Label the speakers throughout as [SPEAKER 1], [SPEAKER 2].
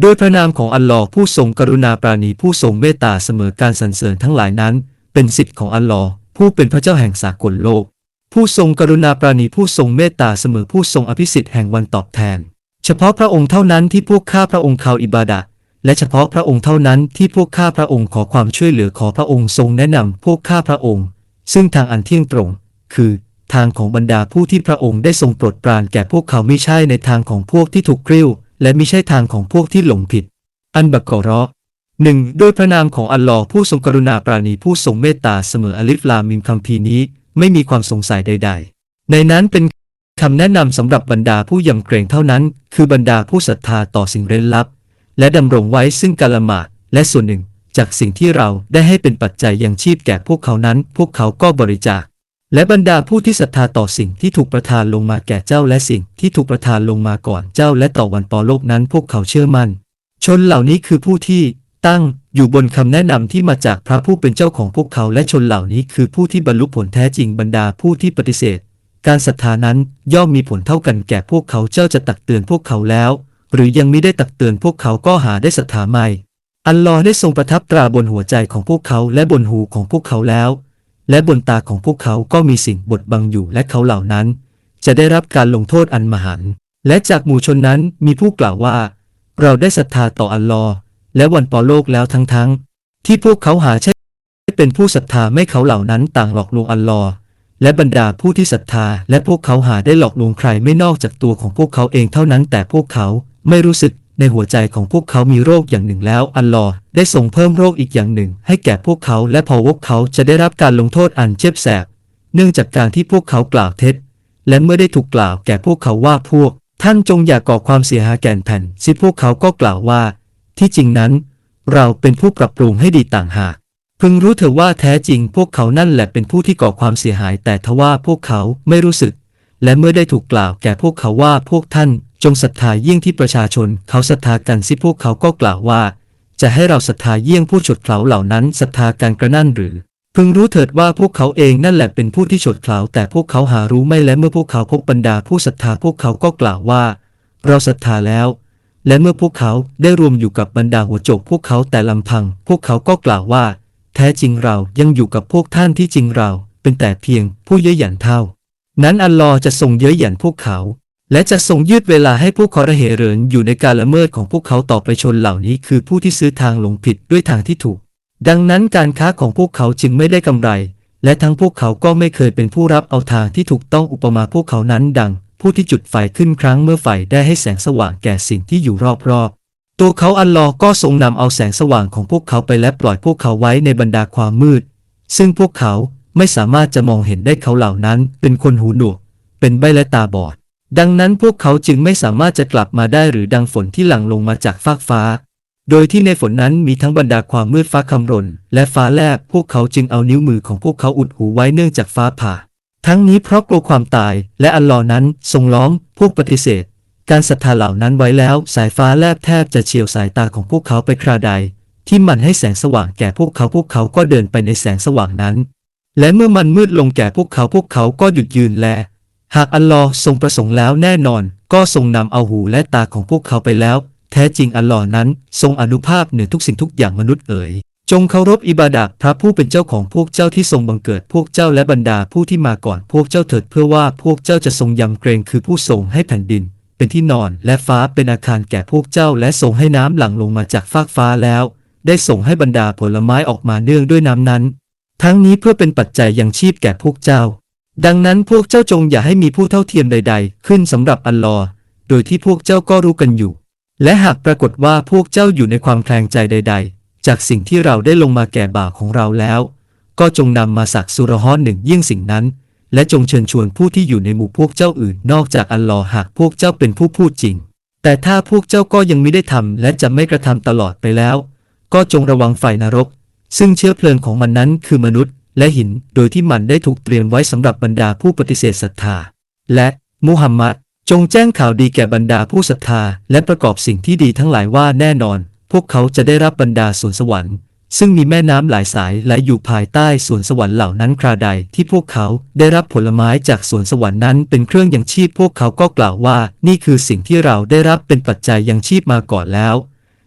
[SPEAKER 1] โดยพระนามของอัลลอฮ์ผู้ทรงกรุณาปราณีผู้ทรงเมตตาเสมอการสรรเสริญทั้งหลายนั้น เป็นสิทธิ์ของอัลลอฮ์ผู้เป็นพระเจ้าแห่งสากลโลก ผู้ทรงกรุณาปราณีผู้ทรงเมตตาเสมอผู้ทรงอภิสิทธิ์แห่งวันตอบแทน เฉพาะพระองค์เท่านั้นที่พวกข้าพระองค์เขาอิบาดะและเฉพาะพระองค์เท่านั้นที่พวกข้าพระองค์ขอความช่วยเหลือขอพระองค์ทรงแนะนำพวกข้าพระองค์ ซึ่งทางอันเที่ยงตรง คือ ทางของบรรดาผู้ที่พระองค์ได้ทรงโปรดปรานแก่พวกเขาไม่ใช่ในทางของพวกที่ถูกกริ้ว และม่ใช่ทางของพวกที่หลงผิด อันบักกอราะห์หนึ่งโดยพระนามของอัลลอฮ์ผู้ทรงกรุณาปราณีผู้ทรงเมตตาเสมออลิฟลามิมคัมภีนี้ไม่มีความสงสัยใด ๆ ในนั้นเป็นคำแนะนำสำหรับบรรดาผู้ยำเกรงเท่านั้น คือบรรดาผู้ศรัทธาต่อสิ่งเร้นลับ และดำรงไว้ซึ่งการละหมาดและส่วนหนึ่งจากสิ่งที่เราได้ให้เป็นปัจจัยยังชีพแก่พวกเขานั้น พวกเขาก็บริจาค และบรรดาผู้ที่ศรัทธาต่อสิ่งที่ถูกประทานลงมาแก่เจ้าและสิ่งที่ถูกประทานลงมาก่อนเจ้าและต่อวันปอโลกนั้นพวกเขาเชื่อมั่น ชนเหล่านี้คือผู้ที่ตั้งอยู่บนคำแนะนำที่มาจากพระผู้เป็นเจ้าของพวกเขาและชนเหล่านี้คือผู้ที่บรรลุผลแท้จริงบรรดาผู้ที่ปฏิเสธ การศรัทธานั้นย่อมมีผลเท่ากันแก่พวกเขาเจ้าจะตักเตือนพวกเขาแล้ว หรือยังไม่ได้ตักเตือนพวกเขาก็หาได้ศรัทธาไม่อัลลอฮ์ได้ทรงประทับตราบนหัวใจของพวกเขาและบนหูของพวกเขาแล้ว และบนตาของพวกเขาก็มีสิ่งบดบังอยู่และเขาเหล่านั้น จะได้รับการลงโทษอันมหันต์และจากหมู่ชนนั้นมีผู้กล่าวว่า เราได้ศรัทธาต่ออัลลอฮ์และวันปอโลกแล้วทั้งๆที่พวกเขาหาใช่เป็นผู้ศรัทธาไม่เขาเหล่านั้นต่างหลอกลวงอัลลอฮ์และบรรดาผู้ที่ศรัทธาและพวกเขาหาได้หลอกลวงใครไม่นอกจากตัวของพวกเขาเองเท่านั้นแต่พวกเขาไม่รู้สึก ในหัวใจของพวกเขามีโรคอย่างหนึ่งแล้ว อัลลอฮ์ได้ทรงเพิ่มโรคอีกอย่างหนึ่ง ให้แก่พวกเขาและพอพวกเขาจะได้รับการลงโทษอันเจ็บแสบ เนื่องจากการที่พวกเขากล่าวเท็จ และเมื่อได้ถูกกล่าวแก่พวกเขาว่าพวก ท่านจงอย่าก่อความเสียหายแก่แผ่นสิพวกเขาก็กล่าวว่า ที่จริงนั้น เราเป็นผู้ปรับปรุงให้ดีต่างหากพึงรู้เถอะว่าแท้จริงพวกเขานั่นแหละเป็นผู้ที่ก่อความเสียหายแต่ทว่าพวกเขาไม่รู้สึก และเมื่อได้ถูกกล่าวแก่พวกเขาว่าพวกท่าน จงศรัทธาเยี่ยงที่ประชาชนเขาศรัทธากันสิพวกเขาก็กล่าวว่า จะให้เราศรัทธาเยี่ยงผู้ฉดเผาเหล่านั้นศรัทธากันกระนั่นหรือพึงรู้เถิดว่าพวกเขาเองนั่นแหละเป็นผู้ที่ฉดเผาแต่พวกเขาหารู้ไม่และเมื่อพวกเขาพบบรรดาผู้ศรัทธาพวกเขาก็กล่าวว่า เราศรัทธาแล้ว และเมื่อพวกเขาได้รวมอยู่กับบรรดาหัวโจกพวกเขาแต่ลำพัง พวกเขาก็กล่าวว่า แท้จริงเรายังอยู่กับพวกท่านที่จริงเรา เป็นแต่เพียงผู้เย้ยหยันเท่า นั้นอัลลอฮ์จะทรงเย้ยหยันพวกเขา และจะทรงยืดเวลาให้พวกเขาระเหเริญอยู่ในการละเมิดของพวกเขาต่อไปชนเหล่านี้คือผู้ที่ซื้อทางหลงผิดด้วยทางที่ถูก ดังนั้นการค้าของพวกเขาจึงไม่ได้กำไร และทั้งพวกเขาก็ไม่เคยเป็นผู้รับเอาทางที่ถูกต้องอุปมาพวกเขานั้นดัง ผู้ที่จุดไฟขึ้นครั้งเมื่อไฟได้ให้แสงสว่างแก่สิ่งที่อยู่รอบๆ ตัวเขาอัลลอฮ์ก็ทรงนำเอาแสงสว่างของพวกเขาไปและปล่อยพวกเขาไว้ในบรรดาความมืด ซึ่งพวกเขาไม่สามารถจะมองเห็นได้เขาเหล่านั้น เป็นคนหูหนวก เป็นใบและตาบอด ดังนั้นพวกเขาจึงไม่สามารถจะกลับมาได้หรือดังฝนที่หลั่งลงมาจากฟากฟ้า โดยที่ในฝนนั้นมีทั้งบรรดาความมืดฟ้าคำรน และฟ้าแลบพวกเขาจึงเอานิ้วมือของพวกเขาอุดหูไว้เนื่องจากฟ้าผ่า ทั้งนี้เพราะกลัวความตายและอัลลอฮ์นั้นทรงล้อมพวกปฏิเสธ การศรัทธาเหล่านั้นไว้แล้ว สายฟ้าแลบแทบจะเฉียวสายตาของพวกเขาไปคราใด ที่มันให้แสงสว่างแก่พวกเขาพวกเขาก็เดินไปในแสงสว่างนั้น และเมื่อมันมืดลงแก่พวกเขาพวกเขาก็หยุดยืนแล หากอัลลอฮ์ทรงประสงค์แล้วแน่นอน ก็ทรงนำเอาหูและตาของพวกเขาไปแล้ว แท้จริงอัลลอฮ์นั้นทรงอนุภาพเหนือทุกสิ่งทุกอย่างมนุษย์เอ๋ยจงเคารพอิบาดะห์พระผู้เป็นเจ้าของพวกเจ้าที่ทรงบังเกิดพวกเจ้าและบรรดาผู้ที่มาก่อนพวกเจ้าเถิดเพื่อว่าพวกเจ้าจะทรงยำเกรงคือผู้ทรงให้แผ่นดิน เป็นที่นอนและฟ้าเป็นอาคารแก่พวกเจ้าและทรงให้น้ำหลั่งลงมาจากฟากฟ้าแล้ว ได้ส่งให้บรรดาผลไม้ออกมาเนื่องด้วยน้ำนั้น ทั้งนี้เพื่อเป็นปัจจัยยังชีพแก่พวกเจ้า ดังนั้นพวกเจ้าจงอย่าให้มีผู้เท่าเทียมใด ๆ ขึ้นสำหรับอัลลอฮ์โดยที่พวกเจ้าก็รู้กันอยู่ และหากปรากฏว่าพวกเจ้าอยู่ในความแคลงใจใด ๆ จากสิ่งที่เราได้ลงมาแก่บ่าของเราแล้ว ก็จงนำมาสักสุรฮอนหนึ่งยิ่งสิ่งนั้น และจงเชิญชวนผู้ที่อยู่ในหมู่พวกเจ้าอื่นนอกจากอัลลอฮ์หากพวกเจ้าเป็นผู้พูดจริง แต่ถ้าพวกเจ้าก็ยังไม่ได้ทำและจะไม่กระทำตลอดไปแล้ว ก็จงระวังไฟนรก ซึ่งเชื้อเพลิงของมันนั้นคือมนุษย์ และหินโดยที่มันได้ถูกเตรียมไว้สำหรับบรรดาผู้ปฏิเสธศรัทธา และมุฮัมมัดจงแจ้งข่าวดีแก่บรรดาผู้ศรัทธาและประกอบสิ่งที่ดีทั้งหลายว่าแน่นอน พวกเขาจะได้รับบรรดาสวนสวรรค์ ซึ่งมีแม่น้ำหลายสายไหลอยู่ภายใต้สวนสวรรค์เหล่านั้นคราใดที่พวกเขาได้รับผลไม้จากสวนสวรรค์นั้นเป็นเครื่องยังชีพพวกเขาก็กล่าวว่า นี่คือสิ่งที่เราได้รับเป็นปัจจัยยังชีพมาก่อนแล้ว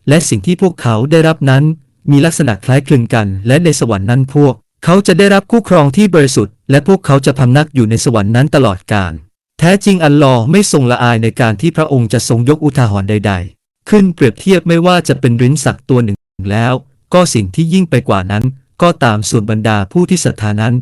[SPEAKER 1] และสิ่งที่พวกเขาได้รับนั้น มีลักษณะคล้ายคลึงกัน และในสวรรค์นั้นพวก เขาจะได้รับคู่ครองที่บริสุทธิ์และพวกเขาจะพำนักอยู่ในสวรรค์นั้นตลอดกาลแท้จริงอัลลอฮ์ไม่ทรงละอายในการที่พระองค์จะทรงยกอุทาหรณ์ใด ๆ ขึ้นเปรียบเทียบไม่ว่าจะเป็นริ้นสักตัวหนึ่งแล้ว ก็สิ่งที่ยิ่งไปกว่านั้น ก็ตามส่วนบรรดาผู้ที่ศรัทธานั้น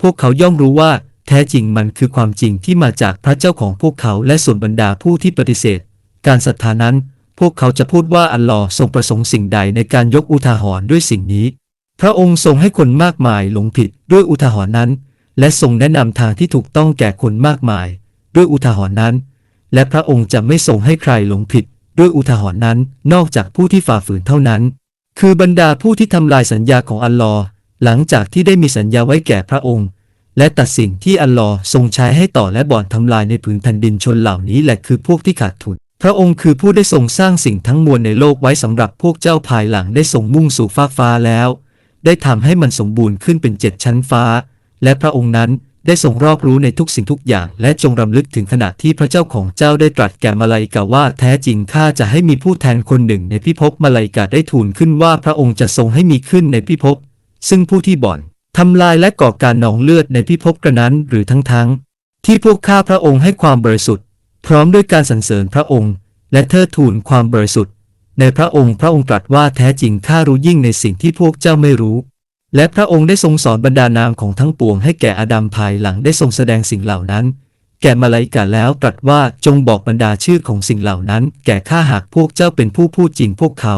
[SPEAKER 1] พวกเขาย่อมรู้ว่าแท้จริงมันคือความจริงที่มาจากพระเจ้าของพวกเขาและส่วนบรรดาผู้ที่ปฏิเสธ การศรัทธานั้น พวกเขาจะพูดว่าอัลลอฮ์ทรงประสงค์สิ่งใดในการยกอุทาหรณ์ด้วยสิ่งนี้ พระองค์ทรงให้คนมากมายหลงผิดด้วยอุทาหรณ์นั้น และทรงแนะนำทางที่ถูกต้องแก่คนมากมาย ด้วยอุทาหรณ์นั้น และพระองค์จะไม่ทรงให้ใครหลงผิดด้วยอุทาหรณ์นั้น นอกจากผู้ที่ฝ่าฝืนเท่านั้น คือบรรดาผู้ที่ทำลายสัญญาของอัลลอฮ์หลังจากที่ได้มีสัญญาไว้แก่พระองค์ และตัดสิ่งที่อัลลอฮ์ทรงใช้ให้ต่อและบ่อนทำลายในผืนแผ่นดินชนเหล่านี้แหละคือพวกที่ขาดทุน พระองค์คือผู้ได้ทรงสร้างสิ่งทั้งมวลในโลกไว้สำหรับพวกเจ้าภายหลังได้ทรงมุ่งสู่ฟ้ากฟ้าแล้ว ได้ทำให้มันสมบูรณ์ขึ้นเป็นเจ็ดชั้นฟ้า และพระองค์นั้นได้ทรงรอบรู้ในทุกสิ่งทุกอย่าง และจงรำลึกถึงขณะที่พระเจ้าของเจ้าได้ตรัสแก่มาลาอิกาว่าแท้จริงข้าจะให้มีผู้แทนคนหนึ่งในพิภพมาลาอิกาได้ทูลขึ้นว่าพระองค์จะทรงให้มีขึ้นในพิภพ ซึ่งผู้ที่บ่อนทำลายและก่อการหนองเลือดในพิภพกระนั้นหรือทั้งทั้ง ที่พวกข้าพระองค์ให้ความบริสุทธิ์ พร้อมด้วยการสรรเสริญพระองค์ และเทิดทูนความบริสุทธิ์ ในพระองค์พระองค์ตรัสว่าแท้จริงข้ารู้ยิ่งในสิ่งที่พวกเจ้าไม่รู้ และพระองค์ได้ทรงสอนบรรดานามของทั้งปวงให้แก่อาดัมภายหลังได้ทรงแสดงสิ่งเหล่านั้น แก่มาลาอิกาแล้วตรัสว่าจงบอกบรรดาชื่อของสิ่งเหล่านั้น แก่ข้าหากพวกเจ้าเป็นผู้พูดจริงพวกเขา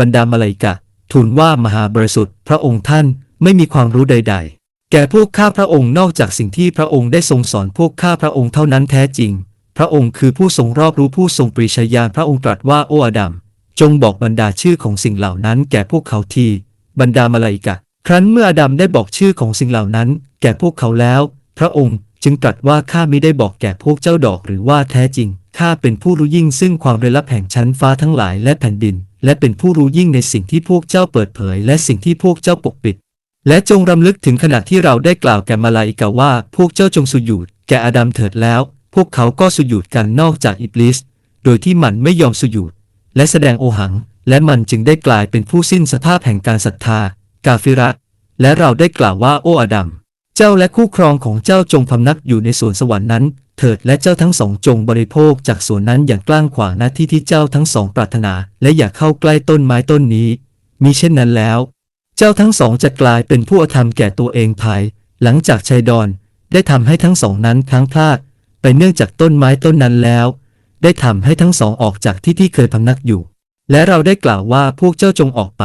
[SPEAKER 1] บรรดามาลาอิกะทูลว่ามหาบริสุทธิ์ พระองค์ท่านไม่มีความรู้ใด ๆ แก่พวกข้าพระองค์นอกจากสิ่งที่พระองค์ได้ทรงสอนพวกข้าพระองค์เท่านั้นแท้จริง พระองค์คือผู้ทรงรอบรู้ผู้ทรงปริชญาณพระองค์ตรัสว่าโอ้อาดัม จงบอกบรรดาชื่อของสิ่งเหล่านั้นแก่พวกเขาที บรรดามาลาอิกะ ครั้นเมื่ออาดัมได้บอกชื่อของสิ่งเหล่านั้น แก่พวกเขาแล้ว พระองค์จึงตรัสว่าข้ามิได้บอกแก่พวกเจ้าดอกหรือว่าแท้จริงข้าเป็นผู้รู้ยิ่งซึ่งความเร้ลับแห่งชั้นฟ้าทั้งหลายและแผ่นดิน และเป็นผู้รู้ยิ่งในสิ่งที่พวกเจ้าเปิดเผย และสิ่งที่พวกเจ้าปกปิด และจงรำลึกถึงขณะที่เราได้กล่าวแก่มาลาอิกาว่า พวกเจ้าจงสุญูดแก่อาดัมเถิดแล้ว พวกเขาก็สุญูดกันนอกจากอิบลิสโดยที่มันไม่ยอมสุญูด และแสดงโอหัง และมันจึงได้กลายเป็นผู้สิ้นสภาพแห่งการศรัทธา กาฟิระ และเราได้กล่าวว่าโอ้อาดัม เจ้าและคู่ครองของเจ้าจงพำนักอยู่ในสวนสวรรค์นั้น เถิดและเจ้าทั้งสองจงบริโภคจากสวนนั้นอย่างกล้างขวางหน้าที่ที่เจ้าทั้งสองปรารถนา และอย่าเข้าใกล้ต้นไม้ต้นนี้ มีเช่นนั้นแล้ว เจ้าทั้งสองจะกลายเป็นผู้อธรรมแก่ตัวเองภาย หลังจากชัยดอนได้ทำให้ทั้งสองนั้นพลั้งพลาด ไปเนื่องจากต้นไม้ต้นนั้นแล้ว ได้ทำให้ทั้งสองออกจากที่ที่เคยพำนักอยู่ และเราได้กล่าวว่าพวกเจ้าจงออกไป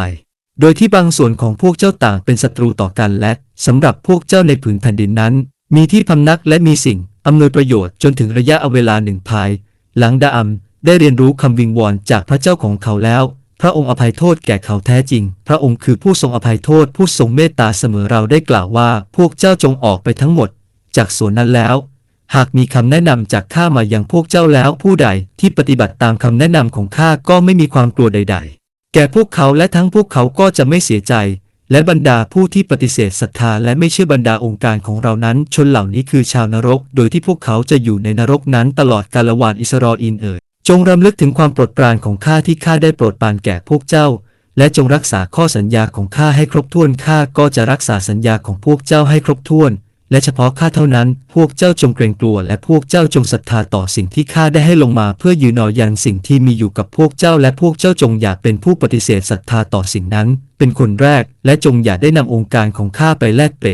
[SPEAKER 1] โดยที่บางส่วนของพวกเจ้าต่างเป็นศัตรูต่อกันและสำหรับพวกเจ้าในผืนแผ่นดินนั้น มีที่พำนักและมีสิ่งอำนวยประโยชน์จนถึงระยะเวลาหนึ่งภาย หลังดาอัมได้เรียนรู้คำวิงวอนจากพระเจ้าของเขาแล้ว พระองค์อภัยโทษแก่เขาแท้จริง พระองค์คือผู้ทรงอภัยโทษผู้ทรงเมตตาเสมอเราได้กล่าวว่า พวกเจ้าจงออกไปทั้งหมด จากสวนนั้นแล้ว หากมีคำแนะนำจากข้ามายังพวกเจ้าแล้วผู้ใดที่ปฏิบัติตามคำแนะนำของข้าก็ไม่มีความกลัวใด ๆ แก่พวกเขาและทั้งพวกเขาก็จะไม่เสียใจ และบรรดาผู้ที่ปฏิเสธศรัทธาและไม่เชื่อบรรดาองค์การของเรานั้น ชนเหล่านี้คือชาวนรก โดยที่พวกเขาจะอยู่ในนรกนั้นตลอดกาลวานอิสรออีนเอ๋ยจงรำลึกถึงความโปรดปรานของข้าที่ข้าได้โปรดปรานแก่พวกเจ้า และจงรักษาข้อสัญญาของข้าให้ครบถ้วนข้าก็จะรักษาสัญญาของพวกเจ้าให้ครบถ้วน และเฉพาะข้าเท่านั้น พวกเจ้าจงเกรงกลัวและพวกเจ้าจงศรัทธาต่อสิ่งที่ข้าได้ให้ลงมาเพื่อยืนหนอยันสิ่งที่มีอยู่กับพวกเจ้า และพวกเจ้าจงอย่าเป็นผู้ปฏิเสธศรัทธาต่อสิ่งนั้น เป็นคนแรก และจงอย่าได้นำองค์การของข้าไปแลกเปร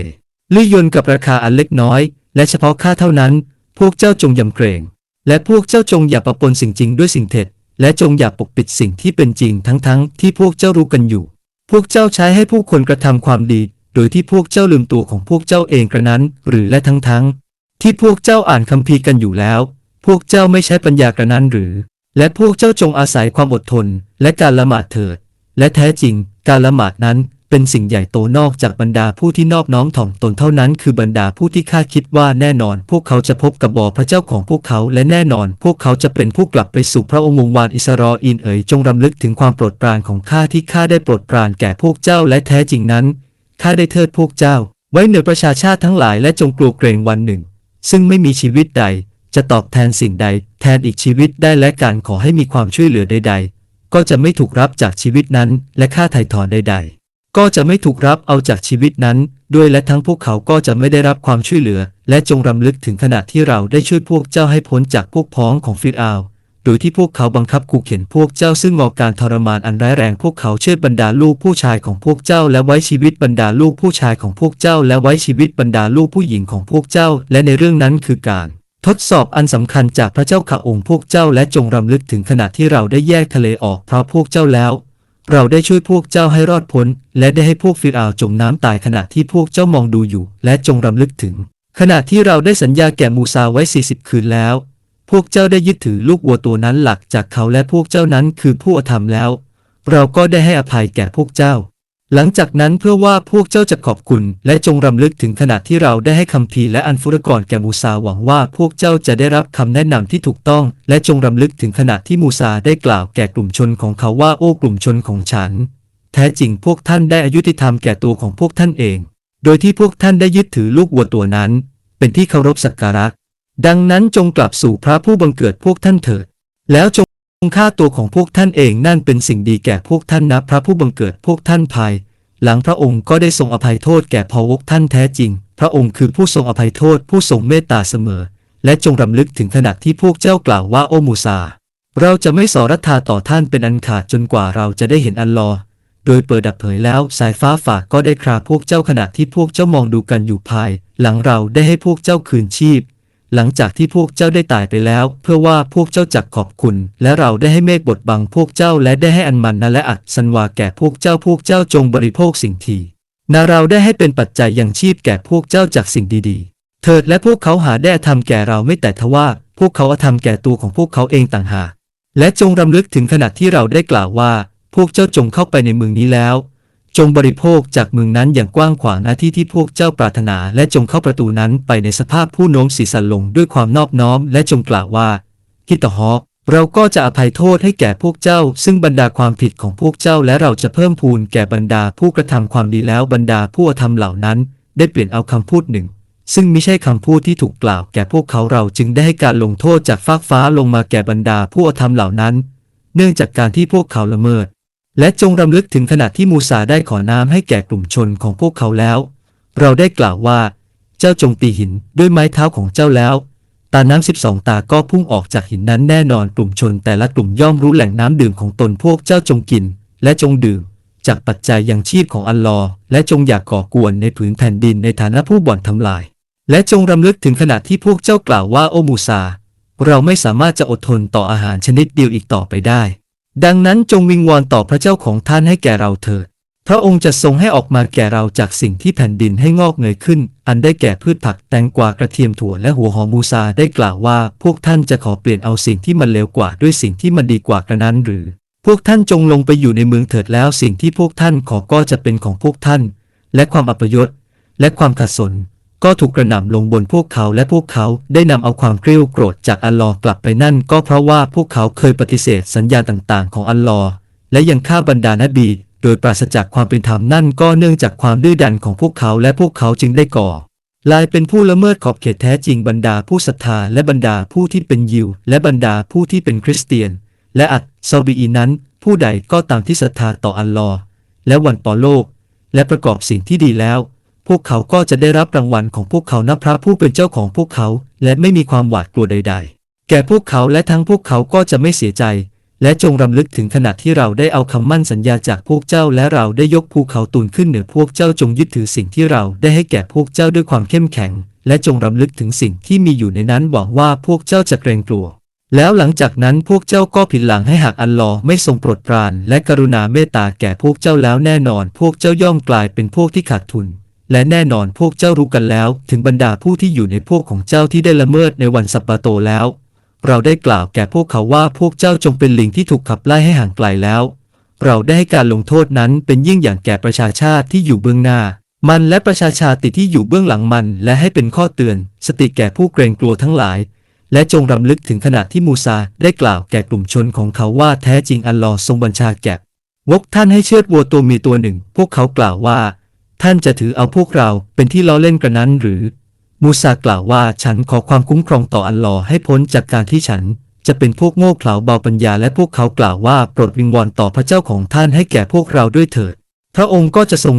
[SPEAKER 1] ลี่ยนกับราคาอันเล็กน้อย และเฉพาะข้าเท่านั้น พวกเจ้าจงยำเกรง และพวกเจ้าจงอย่าประปนสิ่งจริงด้วยสิ่งเท็จ และจงอย่าปกปิดสิ่งที่เป็นจริงทั้งๆที่พวกเจ้ารู้กันอยู่ พวกเจ้าใช้ให้ผู้คนกระทำความดี โดยที่พวกเจ้าลืมตัวของพวกเจ้าเองกระนั้น หรือและทั้งๆที่พวกเจ้าอ่านคัมภีร์กันอยู่แล้ว พวกเจ้าไม่ใช้ปัญญากระนั้นหรือ และพวกเจ้าจงอาศัยความอดทน และการละหมาดเถิด และแท้จริง การละหมาดนั้นเป็นสิ่งใหญ่โตนอกจากบรรดาผู้ที่นอบน้อมถ่อมตนเท่านั้น คือบรรดาผู้ที่คาดคิดว่าแน่นอน พวกเขาจะพบกับบอพระเจ้าของพวกเขาและแน่นอน พวกเขาจะเป็นผู้กลับไปสู่พระองค์วงวานอิสรออีนเอ๋ยจงรำลึกถึงความโปรดปรานของข้าที่ข้าได้โปรดปรานแก่พวกเจ้าและแท้จริงนั้น ข้าได้เทิดพวกเจ้า ไว้เหนือประชาชาติทั้งหลายและจงกลัวเกรงวันหนึ่ง ซึ่งไม่มีชีวิตใด จะตอบแทนสิ่งใด แทนอีกชีวิตได้และการขอให้มีความช่วยเหลือใด ๆ ก็จะไม่ถูกรับจากชีวิตนั้น และค่าไถ่ถอนใด ๆ ก็จะไม่ถูกรับเอาจากชีวิตนั้น ด้วยและทั้งพวกเขาก็จะไม่ได้รับความช่วยเหลือ และจงรำลึกถึงขณะที่เราได้ช่วยพวกเจ้าให้พ้นจากพวกพ้องของฟิรอาน์ โดยที่พวกเขาบังคับขู่เข็นพวกเจ้าซึ่งงอการทรมานอันร้ายแรงพวกเขาเชิดบรรดาลูกผู้ชายของพวกเจ้า และไว้ชีวิตบรรดาลูกผู้ชายของพวกเจ้า และไว้ชีวิตบรรดาลูกผู้หญิงของพวกเจ้า และในเรื่องนั้นคือการทดสอบอันสำคัญจากพระเจ้าข่าองค์พวกเจ้าและจงรำลึกถึงขณะที่เราได้แยกทะเลออกเพราะพวกเจ้าแล้ว เราได้ช่วยพวกเจ้าให้รอดพ้น และได้ให้พวกฟิรอาน์จมน้ำตายขณะที่พวกเจ้ามองดูอยู่ และจงรำลึกถึง ขณะที่เราได้สัญญาแก่มูซาไว้40คืนแล้ว พวกเจ้าได้ยึดถือลูกวัวตัวนั้นหลักจากเขาและพวกเจ้านั้นคือผู้อธรรมแล้ว เราก็ได้ให้อภัยแก่พวกเจ้า หลังจากนั้นเพื่อว่าพวกเจ้าจะขอบคุณและจงรำลึกถึงขณะที่เราได้ให้คำพีและอันฟุรกรแก่มูซาหวังว่าพวกเจ้าจะได้รับคำแนะนำที่ถูกต้อง และจงรำลึกถึงขณะที่มูซาได้กล่าวแก่กลุ่มชนของเขาว่าโอ้กลุ่มชนของฉัน แท้จริงพวกท่านได้อายุติธรรมแก่ตัวของพวกท่านเอง โดยที่พวกท่านได้ยึดถือลูกวัวตัวนั้น เป็นที่เคารพสักการะ ดังนั้นจงกลับสู่พระผู้บังเกิดพวกท่านเถิด แล้วจงฆ่าตัวของพวกท่านเองนั่นเป็นสิ่งดีแก่พวกท่านนะพระผู้บังเกิดพวกท่านภาย หลังพระองค์ก็ได้ทรงอภัยโทษแก่พวกท่านแท้จริง พระองค์คือผู้ทรงอภัยโทษผู้ทรงเมตตาเสมอ และจงรำลึกถึงขณะที่พวกเจ้ากล่าวว่าโอมูซา เราจะไม่สอรัทธาต่อท่านเป็นอันขาดจนกว่าเราจะได้เห็นอัลลอฮ์โดยเปิดดับเผยแล้วสายฟ้าฝากก็ได้คราพวกเจ้าขณะที่พวกเจ้ามองดูกันอยู่ภาย หลังเราได้ให้พวกเจ้าคืนชีพ หลังจากที่พวกเจ้าได้ตายไปแล้ว เพื่อว่าพวกเจ้าจักขอบคุณ และเราได้ให้เมฆบดบังพวกเจ้าและได้ให้อันมันนะและอัดสันวาแก่พวกเจ้าพวกเจ้าจงบริโภคสิ่งทีนาเราได้ให้เป็นปัจจัยย่งชีพแก่พวกเจ้าจากสิ่งดีๆ เถิดและพวกเขาหาได้ทำแก่เราไม่แต่ทว่า พวกเขาอาธรรมแก่ตัวของพวกเขาเองต่างหากและจงรำลึกถึงขณะที่เราได้กล่าวว่า พวกเจ้าจงเข้าไปในเมืองนี้แล้ว จงบริโภคจากเมืองนั้นอย่างกว้างขวางหน้าที่ที่พวกเจ้าปรารถนา และจงเข้าประตูนั้นไปในสภาพผู้โน้มศีรษะลงด้วยความนอบน้อม และจงกล่าวว่ากิตฮอกเราก็จะอภัยโทษให้แก่พวกเจ้า ซึ่งบรรดาความผิดของพวกเจ้าและเราจะเพิ่มพูนแก่บรรดาผู้กระทำความดีแล้วบรรดาผู้อธรรมเหล่านั้น ได้เปลี่ยนเอาคำพูดหนึ่ง ซึ่งไม่ใช่คำพูดที่ถูกกล่าวแก่พวกเขาเราจึงได้ให้การลงโทษจากฟากฟ้าลงมาแก่บรรดาผู้อธรรมเหล่านั้น เนื่องจากการที่พวกเขาละเมิด และจงรำลึกถึงขณะที่มูซาได้ขอน้ำให้แก่กลุ่มชนของพวกเขาแล้ว เราได้กล่าวว่า เจ้าจงตีหินด้วยไม้เท้าของเจ้าแล้ว ตาน้ำสิบสองตาก็พุ่งออกจากหินนั้นแน่นอนกลุ่มชนแต่ละกลุ่มย่อมรู้แหล่งน้ำดื่มของตนพวกเจ้าจงกิน และจงดื่ม จากปัจจัยยังชีพของอัลลอฮ์และจงอย่ากก่อกวนในผืนแผ่นดินในฐานะผู้บ่อนทำลาย และจงรำลึกถึงขณะที่พวกเจ้ากล่าวว่าโอมูซา เราไม่สามารถจะอดทนต่ออาหารชนิดเดียวอีกต่อไปได้ ดังนั้นจงวิงวอนต่อพระเจ้าของท่านให้แก่เราเถิด พระองค์จะทรงให้ออกมาแก่เราจากสิ่งที่แผ่นดินให้งอกเงยขึ้น อันได้แก่พืชผักแตงกวากระเทียมถั่วและหัวหอมมูซาได้กล่าวว่า พวกท่านจะขอเปลี่ยนเอาสิ่งที่มันเลวกว่าด้วยสิ่งที่มันดีกว่ากระนั้นหรือ พวกท่านจงลงไปอยู่ในเมืองเถิดแล้วสิ่งที่พวกท่านขอก็จะเป็นของพวกท่าน และความอัปยศและความขัดสน ก็ถูกกระหน่ำลงบนพวกเขาและพวกเขาได้นำเอาความเกรี้ยวโกรธจากอัลลอฮ์กลับไปนั่นก็เพราะว่าพวกเขาเคยปฏิเสธสัญญาต่างๆ ของอัลลอฮ์และยังฆ่าบรรดานบีโดยปราศจากความเป็นธรรมนั่นก็เนื่องจากความดื้อดันของพวกเขาและพวกเขาจึงได้ก่อลายเป็นผู้ละเมิดขอบเขตแท้จริงบรรดาผู้ศรัทธาและบรรดาผู้ที่เป็นยิว และบรรดาผู้ที่เป็นคริสเตียน และอัดซอบีอีนั้น ผู้ใดก็ตามที่ศรัทธาต่ออัลลอฮ์และวันต่อโลก และประกอบสิ่งที่ดีแล้ว พวกเขาก็จะได้รับรางวัลของพวกเขานับพระผู้เป็นเจ้าของพวกเขา และไม่มีความหวาดกลัวใด ๆ แก่พวกเขาและทั้งพวกเขาก็จะไม่เสียใจ และจงรำลึกถึงขณะที่เราได้เอาคำมั่นสัญญาจากพวกเจ้า และเราได้ยกภูเขาตูนขึ้นเหนือพวกเจ้าจงยึดถือสิ่งที่เราได้ให้แก่พวกเจ้าด้วยความเข้มแข็ง และจงรำลึกถึงสิ่งที่มีอยู่ในนั้นหวังว่าพวกเจ้าจะเกรงกลัวแล้วหลังจากนั้นพวกเจ้าก็ผินหลังให้หากอัลลอฮ์ไม่ทรงโปรดปราน และกรุณาเมตตาแก่พวกเจ้าแล้วแน่นอน พวกเจ้าย่อมกลายเป็นพวกที่ขาดทุน และแน่นอนพวกเจ้ารู้กันแล้ว ถึงบรรดาผู้ที่อยู่ในพวกของเจ้าที่ได้ละเมิดในวันสัปปะโตแล้ว เราได้กล่าวแก่พวกเขาว่าพวกเจ้าจงเป็นลิงที่ถูกขับไล่ให้ห่างไกลแล้ว เราได้ให้การลงโทษนั้นเป็นยิ่งอย่างแก่ประชาชาติที่อยู่เบื้องหน้า มันและประชาชาติที่อยู่เบื้องหลังมัน และให้เป็นข้อเตือน สติแก่ผู้เกรงกลัวทั้งหลาย และจงรำลึกถึงขณะที่มูซาได้กล่าวแก่กลุ่มชนของเขาว่าแท้จริงอัลลอฮ์ทรงบัญชาแก่วกท่านให้เชือดวัวตัวมีตัวหนึ่ง พวกเขากล่าวว่า ท่านจะถือเอาพวกเราเป็นที่ล้อเล่นกระนั้นหรือ มูซากล่าวว่าฉันขอความคุ้มครองต่ออัลลอฮ์ให้พ้นจากการที่ฉันจะเป็นพวกโง่เขลาเบาปัญญาและพวกเขากล่าวว่าโปรดวิงวอนต่อพระเจ้าของท่านให้แก่พวกเราด้วยเถิด พระองค์ก็จะทรง